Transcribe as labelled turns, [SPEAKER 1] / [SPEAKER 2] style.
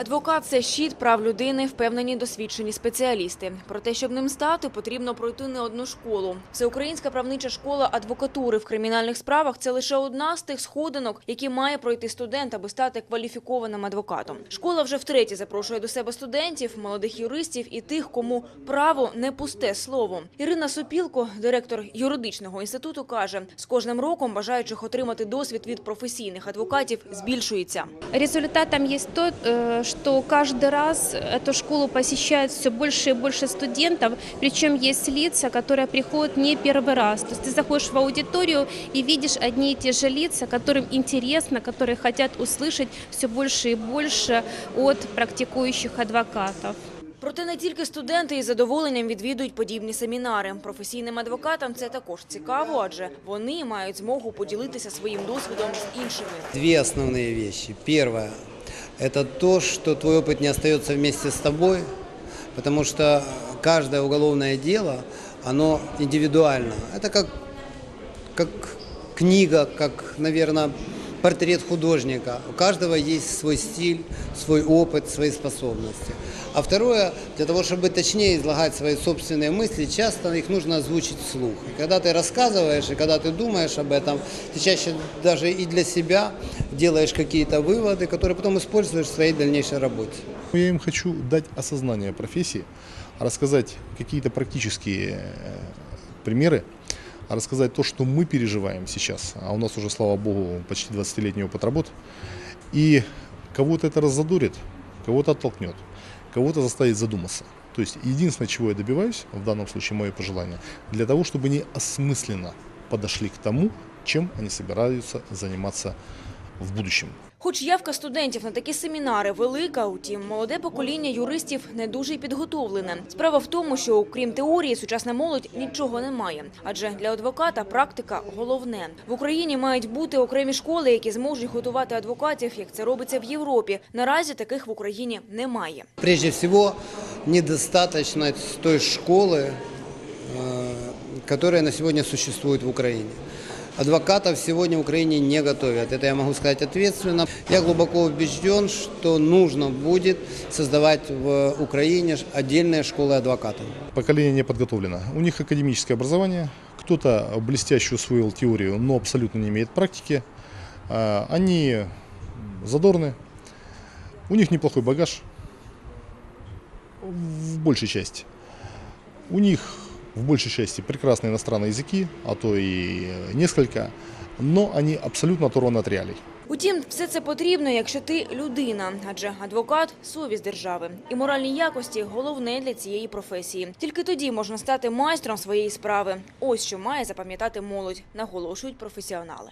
[SPEAKER 1] Адвокат це щит прав людини, впевнені досвідчені спеціалісти. Про те, щоб ним стати, потрібно пройти не одну школу. Всеукраїнська правнича школа адвокатури в кримінальних справах це лише одна з тих сходинок, які має пройти студент, аби стати кваліфікованим адвокатом. Школа вже втретє запрошує до себе студентів, молодих юристів і тих, кому право не пусте слово. Ірина Сопілко, директор юридичного інституту, каже: з кожним роком бажаючих отримати досвід від професійних адвокатів збільшується.
[SPEAKER 2] Результатом есть то, э, что каждый раз эту школу посещает все больше и больше студентов, причем есть лица, которые приходят не первый раз. То есть ты заходишь в аудиторию и видишь одни и те же лица, которым интересно, которые хотят услышать все больше и больше от практикующих адвокатов.
[SPEAKER 1] Проте не тільки студенти із задоволенням відвідують подібні семінари. Професійним адвокатам це також цікаво, адже вони мають змогу поділитися своїм досвідом з іншими.
[SPEAKER 3] Две основные вещи. Первое – это то, что твой опыт не остается вместе с тобой, потому что каждое уголовное дело, оно индивидуально. Это как, как книга, как, наверное, портрет художника. У каждого есть свой стиль, свой опыт, свои способности. А второе, для того, чтобы точнее излагать свои собственные мысли, часто их нужно озвучить вслух. И когда ты рассказываешь, и когда ты думаешь об этом, ты чаще даже и для себя делаешь какие-то выводы, которые потом используешь в своей дальнейшей работе.
[SPEAKER 4] Я им хочу дать осознание профессии, рассказать какие-то практические э, примеры, рассказать то, что мы переживаем сейчас, а у нас уже, слава богу, почти 20-летний опыт работы, и кого-то это раззадорит, кого-то оттолкнет, кого-то заставит задуматься. То есть единственное, чего я добиваюсь, в данном случае мое пожелание, для того, чтобы они осмысленно подошли к тому, чем они собираются заниматься в будущем.
[SPEAKER 1] Хоч явка студентів на такі семінари велика, утім, молоде покоління юристів не дуже й підготовлене. Справа в тому, що окрім теорії, сучасна молодь нічого не має. Адже для адвоката практика головне. В Україні мають бути окремі школи, які зможуть готувати адвокатів, як це робиться в Європі. Наразі таких в Україні немає.
[SPEAKER 3] Прежде всего, недостаточно той школы, э, которая на сегодня существует в Украине. Адвокатов сегодня в Украине не готовят. Это я могу сказать ответственно. Я глубоко убежден, что нужно будет создавать в Украине отдельные школы адвокатов.
[SPEAKER 4] Поколение не подготовлено. У них академическое образование, кто-то блестяще усвоил теорию, но абсолютно не имеет практики. А, Они задорны, у них неплохой багаж в большей части. У них в большей части прекрасные иностранные языки, а то и несколько, но они абсолютно оторваны от реалий.
[SPEAKER 1] Утім, все це потрібно, якщо ти людина, адже адвокат совість держави і моральні якості головне для цієї професії. Тільки тоді можна стати майстром своєї справи. Ось що має запам'ятати молодь, наголошують професіонали.